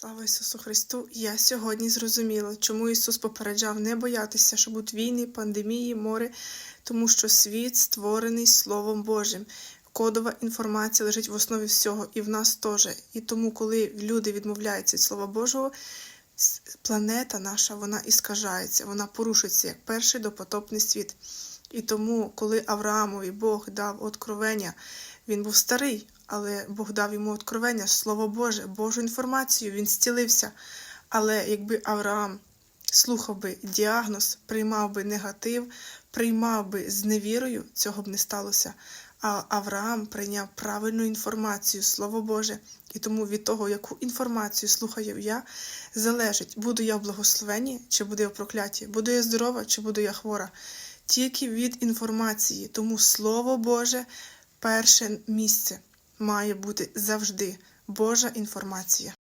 Слава Ісусу Христу! Я сьогодні зрозуміла, чому Ісус попереджав не боятися, що будуть війни, пандемії, море, тому що світ створений Словом Божим. Кодова інформація лежить в основі всього, і в нас теж. І тому, коли люди відмовляються від Слова Божого, планета наша вона іскажається, вона порушується як перший допотопний світ. І тому, коли Авраамові Бог дав откровення, він був старий, але Бог дав йому откровення, Слово Боже, Божу інформацію, він зцілився. Але якби Авраам слухав би діагноз, приймав би негатив, приймав би з невірою, цього б не сталося. А Авраам прийняв правильну інформацію, Слово Боже, і тому від того, яку інформацію слухаю я, залежить, буду я в благословенні чи буду я в прокляті, буду я здорова чи буду я хвора. Тільки від інформації, тому Слово Боже перше місце має бути завжди Божа інформація.